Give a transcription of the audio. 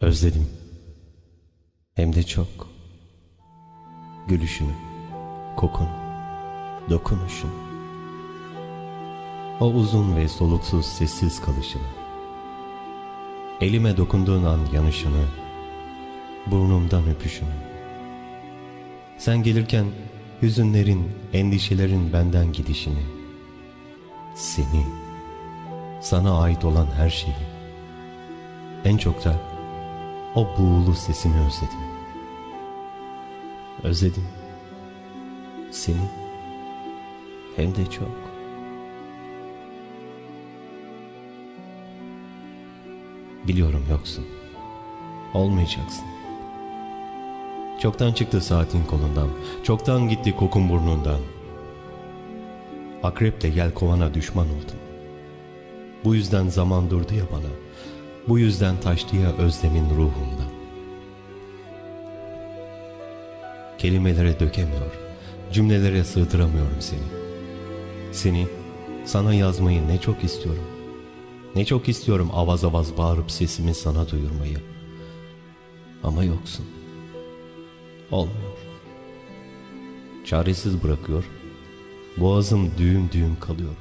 Özledim. Hem de çok. Gülüşünü, kokunu, dokunuşunu. O uzun ve soluksuz sessiz kalışını. Elime dokunduğun an yanışını, burnumdan öpüşünü. Sen gelirken hüzünlerin, endişelerin benden gidişini. Seni, sana ait olan her şeyi. En çok da o buğulu sesini özledim. Özledim. Seni hem de çok. Biliyorum yoksun. Olmayacaksın. Çoktan çıktı saatin kolundan. Çoktan gitti kokun burnundan. Akreple gel kovana düşman oldum. Bu yüzden zaman durdu ya bana. Bu yüzden taştı ya özlemin ruhumda. Kelimelere dökemiyor, cümlelere sığdıramıyorum seni. Seni, sana yazmayı ne çok istiyorum. Ne çok istiyorum avaz avaz bağırıp sesimi sana duyurmayı. Ama yoksun. Olmuyor. Çaresiz bırakıyor. Boğazım düğüm düğüm kalıyor.